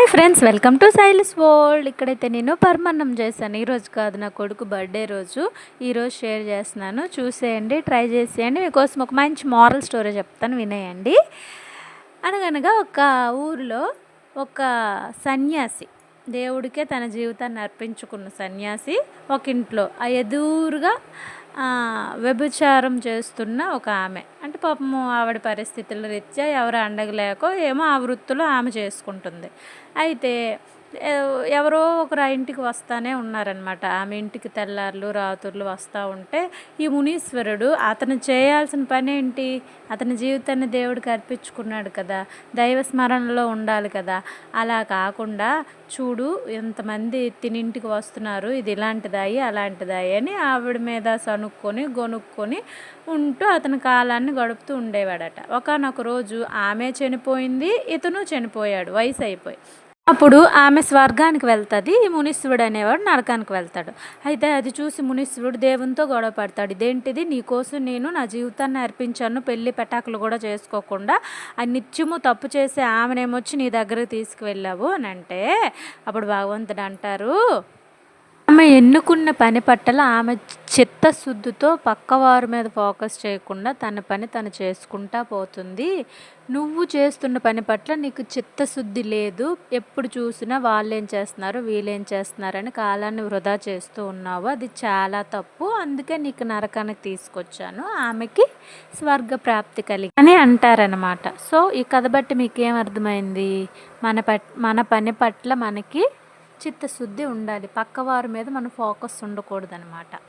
Hi friends welcome to Sailu's world ఇక్కడైతే నేను పర్మన్నం చేశాను. ఈరోజు కాదు నా కొడుకు బర్త్డే రోజు. ఈరోజు షేర్ చేస్తున్నాను. చూసేయండి ట్రై చేసేయండి. మీకోసం ఒక మంచి మారల్ స్టోరీ చెప్తాను వినేయండి. అనగనగా ఒక ఊరిలో ఒక సన్యాసి దేవుడికే తన జీవితాన్ని అర్పించుకున్న సన్యాసి ఒక ఇంట్లో ఆ ఎదురుగా వ్యభిచారం చేస్తున్న ఒక ఆమె. పాపము ఆవిడ పరిస్థితుల రీత్యా ఎవరు అండగలేకో ఏమో ఆ వృత్తిలో ఆమె చేసుకుంటుంది. అయితే ఎవరో ఒకరు ఆ ఇంటికి వస్తానే ఉన్నారనమాట ఆమె ఇంటికి తెల్లార్లు రాత్రులు వస్తూ ఉంటే ఈ మునీశ్వరుడు అతను చేయాల్సిన పని ఏంటి? అతని జీవితాన్ని దేవుడికి అర్పించుకున్నాడు కదా. దైవ స్మరణలో ఉండాలి కదా. అలా కాకుండా చూడు ఎంతమంది తినింటికి వస్తున్నారు. ఇది ఇలాంటిదాయి అలాంటిదాయి అని ఆవిడ మీద సనుక్కొని గొనుక్కొని ఉంటూ అతని కాలాన్ని గడుపుతూ ఉండేవాడట. ఒకనొక రోజు ఆమె చనిపోయింది ఇతను చనిపోయాడు వయసు అయిపోయి అప్పుడు ఆమె స్వర్గానికి వెళ్తుంది ఈ మునీశ్వరుడు అనేవాడు నరకానికి వెళ్తాడు. అయితే అది చూసి మునీశ్వరుడు దేవునితో గొడవ పడతాడు. ఇదేంటిది? నీకోసం నేను నా జీవితాన్ని అర్పించాను పెళ్ళి పెటాకులు కూడా చేసుకోకుండా ఆ నిత్యము తప్పు చేసే ఆమెనేమొచ్చి నీ దగ్గరకు తీసుకువెళ్ళావు అని అంటే అప్పుడు భగవంతుడు అంటారు ఆమె ఎన్నుకున్న పని పట్ల ఆమె చిత్తశుద్ధితో పక్కవారి మీద ఫోకస్ చేయకుండా తన పని తను చేసుకుంటా పోతుంది. నువ్వు చేస్తున్న పని పట్ల నీకు చిత్తశుద్ధి లేదు. ఎప్పుడు చూసినా వాళ్ళు ఏం చేస్తున్నారు వీళ్ళేం చేస్తున్నారని కాలాన్ని వృధా చేస్తూ ఉన్నావు. అది చాలా తప్పు. అందుకే నీకు నరకానికి తీసుకొచ్చాను. ఆమెకి స్వర్గ ప్రాప్తి కలిగి అని అంటారనమాట సో ఈ కథ బట్టి మీకేం అర్థమైంది? మన పట్ మన పని పట్ల మనకి చిత్తశుద్ధి ఉండాలి. పక్కవారి మీద మన ఫోకస్ ఉండకూడదు అనమాట